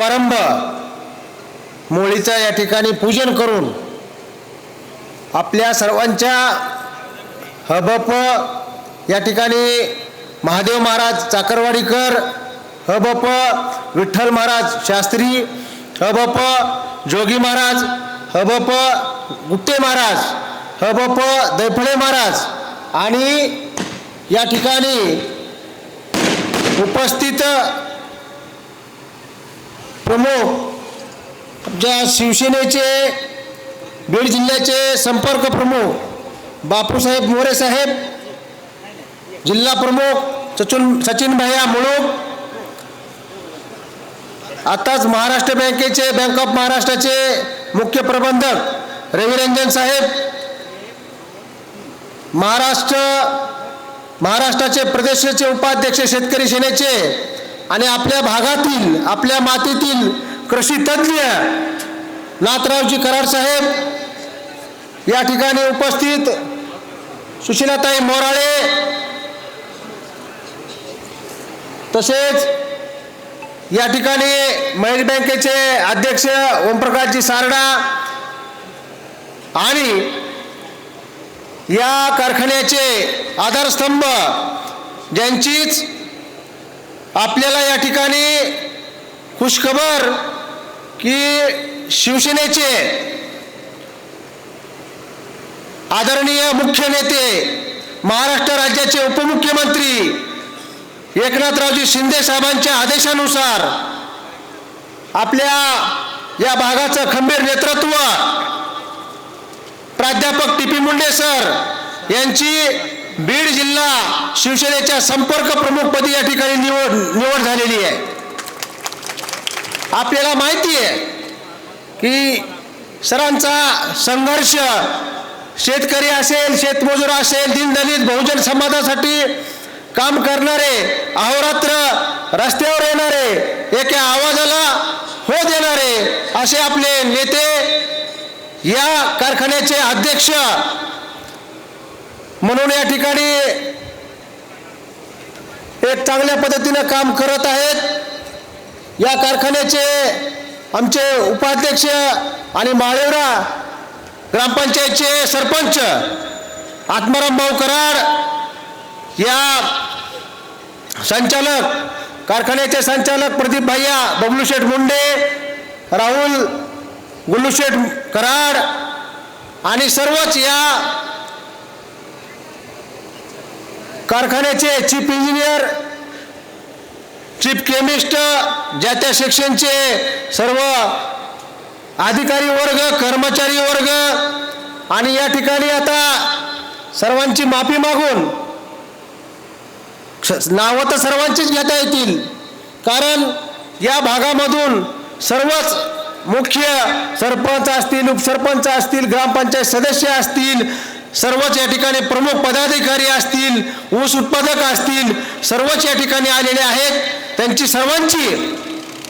परंब. मुळीचं या ठिकाणी पूजन करून आपल्या सर्वांच्या हबप या ठिकाणी महादेव महाराज चाकरवाडीकर हबप विठ्ठल महाराज शास्त्री हबप जोगी महाराज हबप गुट्टे महाराज हबप दैफळे महाराज आणि या ठिकाणी उपस्थित प्रमुख आमच्या शिवसेनेचे बीड जिल्ह्याचे संपर्क प्रमुख बापूसाहेब मोरे साहेब जिल्हा प्रमुख सचिन सचिन भैया मुळूक आताच महाराष्ट्र बँकेचे बँक ऑफ महाराष्ट्राचे मुख्य प्रबंधक रविरंजन साहेब महाराष्ट्र महाराष्ट्राचे प्रदेशाचे उपाध्यक्ष शेतकरी सेनेचे आणि आपल्या भागातील आपल्या मातीतील कृषी तज्ज्ञ नाथरावजी कराड साहेब या ठिकाणी उपस्थित. सुशीलाताई मोराळे. तसेच या ठिकाणी महेश बँकेचे अध्यक्ष ओमप्रकाशजी सारडा आणि या कारखान्याचे आधारस्तंभ ज्यांचीच आपल्याला या ठिकाणी खुशखबर की शिवसेनेचे आदरणीय मुख्य नेते महाराष्ट्र राज्याचे उपमुख्यमंत्री एकनाथरावजी शिंदे साहेबांच्या आदेशानुसार आपल्या या भागाचं खंबीर नेतृत्व प्राध्यापक टी पी मुंडे सर यांची बीड जिल्हा शिवसेनेच्या संपर्क प्रमुखपदी या ठिकाणी निवड निवड झालेली आहे. आपल्याला माहिती आहे की सरांचा संघर्ष शेतकरी असेल शेतमजूर असेल दिनदलित बहुजन समाजासाठी काम करणारे अहोरात्र रस्त्यावर येणारे एका आवाजाला हो देणारे असे आपले नेते या कारखान्याचे अध्यक्ष म्हणून या ठिकाणी एक चांगल्या पद्धतीनं काम करत आहेत. या कारखान्याचे आमचे उपाध्यक्ष आणि माळेवरा ग्रामपंचायतचे सरपंच आत्माराम भाऊ कराड या संचालक कारखान्याचे संचालक प्रदीप भैया बबलू शेठ मुंडे राहुल गुल्लूशेठ कराड आणि सर्वच या कारखान्याचे चीफ इंजिनियर चीफ केमिस्ट ज्या त्या सेक्शनचे सर्व अधिकारी वर्ग कर्मचारी वर्ग आणि या ठिकाणी आता सर्वांची माफी मागून नावं तर सर्वांचीच घेता येतील. कारण या भागामधून सर्वच मुख्य सरपंच असतील उपसरपंच असतील ग्रामपंचायत सदस्य असतील सर्वच या ठिकाणी प्रमुख पदाधिकारी असतील ऊस उत्पादक असतील सर्वच या ठिकाणी आलेले आहेत. त्यांची सर्वांची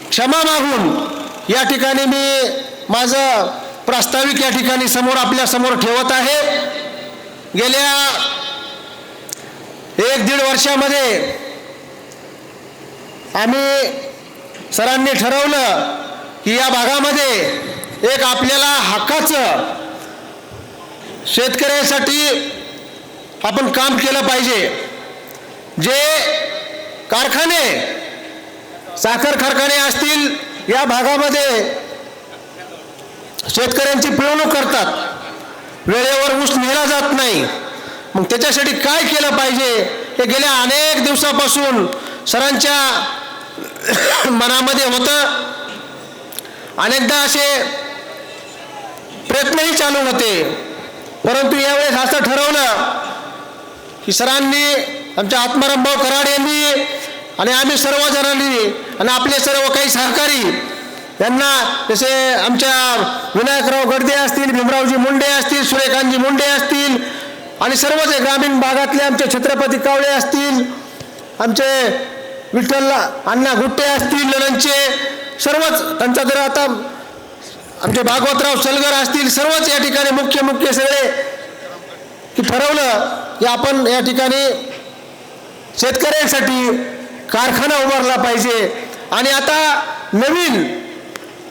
क्षमा मागून या ठिकाणी मी माझं प्रास्ताविक या ठिकाणी समोर आपल्यासमोर ठेवत आहे. गेल्या एक दीड वर्षामध्ये आम्ही सरांनी ठरवलं की या भागामध्ये एक आपल्याला हक्काचं शेतकऱ्यासाठी आपण काम केलं पाहिजे. जे कारखाने साखर कारखाने असतील या भागामध्ये शेतकऱ्यांची पिळवणूक करतात. वेळेवर ऊस नेला जात नाही. मग त्याच्यासाठी काय केलं पाहिजे? हे गेल्या अनेक दिवसापासून सरांच्या मनामध्ये होतं. अनेकदा असे प्रयत्नही चालू होते. परंतु यावेळेस असं ठरवलं की सरांनी आमच्या आत्मारामभाऊ कराड यांनी आणि आम्ही सर्वजणांनी आणि आपले सर्व काही सहकारी यांना जसे आमच्या विनायकराव गडदे असतील भीमरावजी मुंडे असतील सूर्यकांतजी मुंडे असतील आणि सर्वच ग्रामीण भागातले आमचे छत्रपती कावळे असतील आमचे विठ्ठल अण्णा गुट्टे असतील लणंचे सर्वच त्यांचा जर आता आमचे भागवतराव सलगर असतील सर्वच या ठिकाणी मुख्य मुख्य सगळे की ठरवलं की आपण या ठिकाणी शेतकऱ्यांसाठी कारखाना उभारला पाहिजे. आणि आता नवीन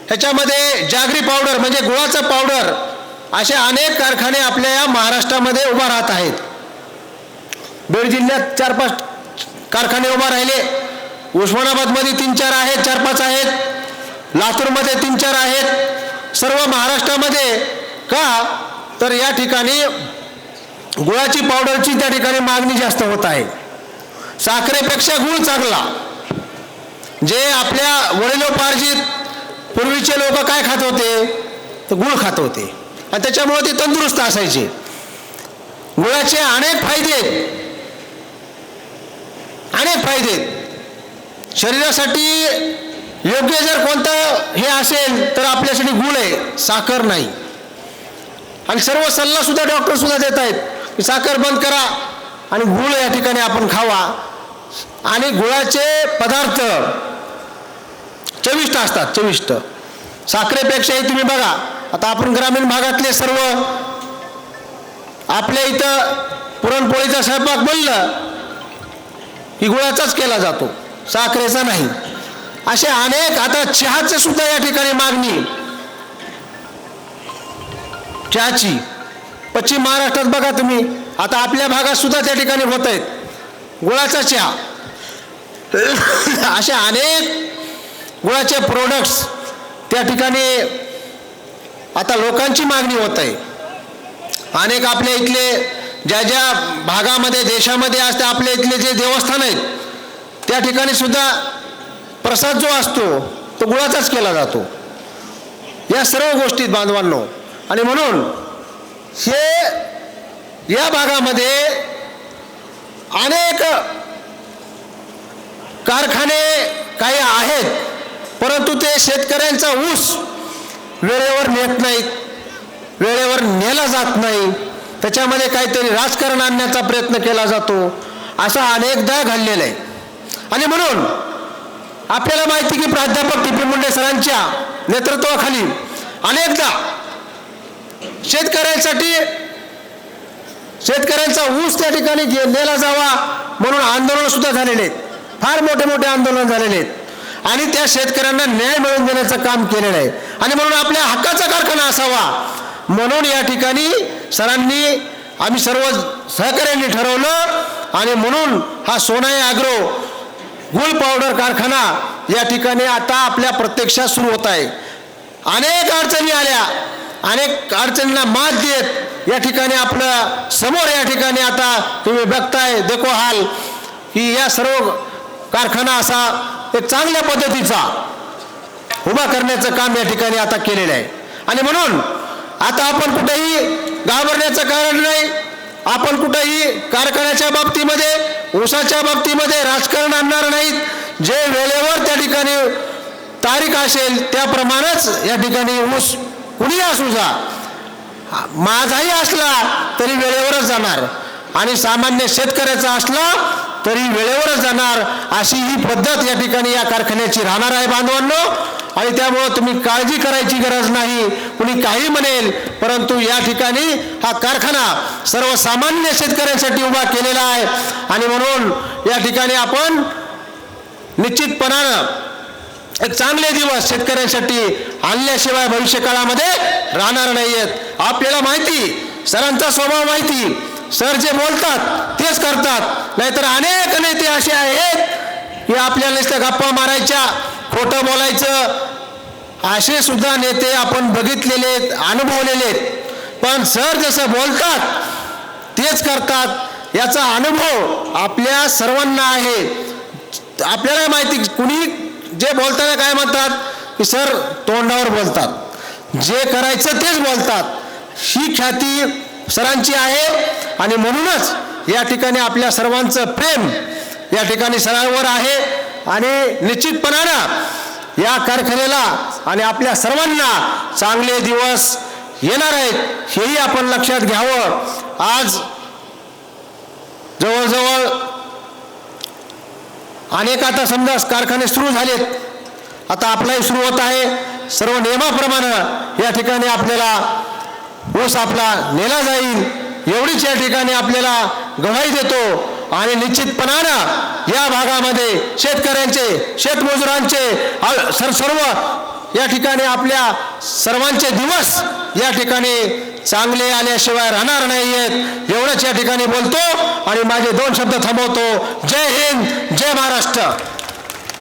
ह्याच्यामध्ये जागरी पावडर म्हणजे गुळाचं पावडर असे अनेक कारखाने आपल्या या महाराष्ट्रामध्ये उभा राहत आहेत. बीड जिल्ह्यात चार पाच कारखाने उभा राहिले. उस्मानाबादमध्ये तीन चार आहेत चार पाच आहेत. लातूरमध्ये तीन चार आहेत. सर्व महाराष्ट्रामध्ये का? तर या ठिकाणी गुळाची पावडरची त्या ठिकाणी मागणी जास्त होत आहे. साखरेपेक्षा गुळ चांगला. जे आपल्या वडिलोपार्जित पूर्वीचे लोक काय खात होते? तर गुळ खात होते. आणि त्याच्यामुळे ते तंदुरुस्त असायचे. गुळाचे अनेक फायदे आहेत. अनेक फायदे आहेत. शरीरासाठी योग्य जर कोणतं हे असेल तर आपल्यासाठी गुळ आहे साखर नाही. आणि सर्व सल्ला सुद्धा डॉक्टर सुद्धा देत आहेत की साखर बंद करा आणि गुळ या ठिकाणी आपण खावा. आणि गुळाचे पदार्थ चविष्ट असतात चविष्ट. साखरेपेक्षाही तुम्ही बघा आता आपण ग्रामीण भागातले सर्व आपल्या इथं पुरणपोळीचा स्वयंपाक बोललं की गुळाचाच केला जातो. साखरेचा नाही. असे अनेक आता चहाचे सुद्धा या ठिकाणी मागणी. चहाची. पश्चिम महाराष्ट्रात बघा तुम्ही. आता आपल्या भागात सुद्धा त्या ठिकाणी होत आहेत. गुळाचा चहा. असे अनेक गुळाचे प्रोडक्ट्स त्या ठिकाणी आता लोकांची मागणी होत आहे. अनेक आपल्या इथले ज्या ज्या भागामध्ये देशामध्ये असते आपल्या इथले जे देवस्थान आहेत त्या ठिकाणी सुद्धा प्रसाद जो असतो तो गुळाचाच केला जातो. या सर्व गोष्टीत बांधवांनो आणि म्हणून हे या भागामध्ये अनेक कारखाने काही आहेत परंतु ते शेतकऱ्यांचा ऊस वेळेवर नेत नाहीत वेळेवर नेला जात नाही. त्याच्यामध्ये काहीतरी राजकारण आणण्याचा प्रयत्न केला जातो. असा अनेकदा घडलेला आहे. आणि म्हणून आपल्याला माहिती की प्राध्यापक टी पी मुंडे सरांच्या नेतृत्वाखाली अनेकदा शेतकऱ्यांसाठी शेतकऱ्यांचा ऊस त्या ठिकाणी नेला जावा म्हणून आंदोलन सुद्धा झालेले आहेत. फार मोठे मोठे आंदोलन झालेले आहेत. आणि त्या शेतकऱ्यांना न्याय मिळवून देण्याचं काम केलेलं आहे. आणि म्हणून आपल्या हक्काचा कारखाना असावा. म्हणून या ठिकाणी सरांनी आम्ही सर्व सहकार्यांनी ठरवलं आणि म्हणून हा सोनाई आग्रो गुळ पावडर कारखाना या ठिकाणी आता आपल्या प्रत्यक्षात सुरू होत आहे. अनेक अडचणी आल्या. अनेक अडचणींना मात देत या ठिकाणी आपलं समोर या ठिकाणी आता तुम्ही बघताय देखो हाल की या सर्व कारखाना असा एक चांगल्या पद्धतीचा उभा करण्याचं काम या ठिकाणी आता केलेलं आहे. आणि म्हणून आता आपण कुठेही घाबरण्याचं कारण नाही. आपण कुठेही कारखान्याच्या बाबतीमध्ये ऊसाच्या बाबतीमध्ये राजकारण आणणार नाहीत. जे वेळेवर त्या ठिकाणी तारीख असेल त्याप्रमाणेच या ठिकाणी ऊस कुणी असू जा माझाही असला तरी वेळेवरच जाणार. आणि सामान्य शेतकऱ्याचा असला तरी वेळेवरच जाणार अशी ही पद्धत या ठिकाणी या कारखान्याची राहणार आहे बांधवांनो. आणि त्यामुळं तुम्ही काळजी करायची गरज नाही. कुणी काही म्हणेल परंतु या ठिकाणी हा कारखाना सर्वसामान्य शेतकऱ्यांसाठी उभा केलेला आहे. आणि म्हणून या ठिकाणी आपण निश्चितपणानं एक चांगले दिवस शेतकऱ्यांसाठी आणल्याशिवाय भविष्य काळामध्ये राहणार नाहीयेत. आपल्याला माहिती सरांचा स्वभाव माहिती सर जे बोलतात तेच करतात. नाहीतर अनेक नेते असे आहेत की आपल्याला गप्पा मारायच्या खोटं बोलायचं असे सुद्धा नेते आपण बघितलेले आहेत अनुभवलेले आहेत. पण सर जसं बोलतात तेच करतात. याचा अनुभव आपल्या सर्वांना आहे. आपल्याला माहिती कुणी जे बोलताना काय म्हणतात की सर तोंडावर बोलतात. जे करायचं तेच बोलतात. ही ख्याती सरांची आहे आणि म्हणूनच या ठिकाणी आपल्या सर्वांचं प्रेम या ठिकाणी सरांवर आहे. आणि निश्चितपणानं या कारखान्याला आणि आपल्या सर्वांना चांगले दिवस येणार आहेत हेही आपण लक्षात घ्यावं. आज जवळजवळ अनेक आता समजा कारखाने सुरू झालेत. आता आपलाही सुरू होत आहे. सर्व नियमाप्रमाणे या ठिकाणी आपल्याला ऊस आपला नेला जाईल. एवढीच या ठिकाणी आपल्याला गवाही देतो. आणि निश्चितपणानं या भागामध्ये शेतकऱ्यांचे शेतमजुरांचे सर सर्व या ठिकाणी आपल्या सर्वांचे दिवस या ठिकाणी चांगले आल्याशिवाय राहणार नाही आहेत एवढंच या ठिकाणी बोलतो आणि माझे दोन शब्द थांबवतो. जय हिंद जय महाराष्ट्र.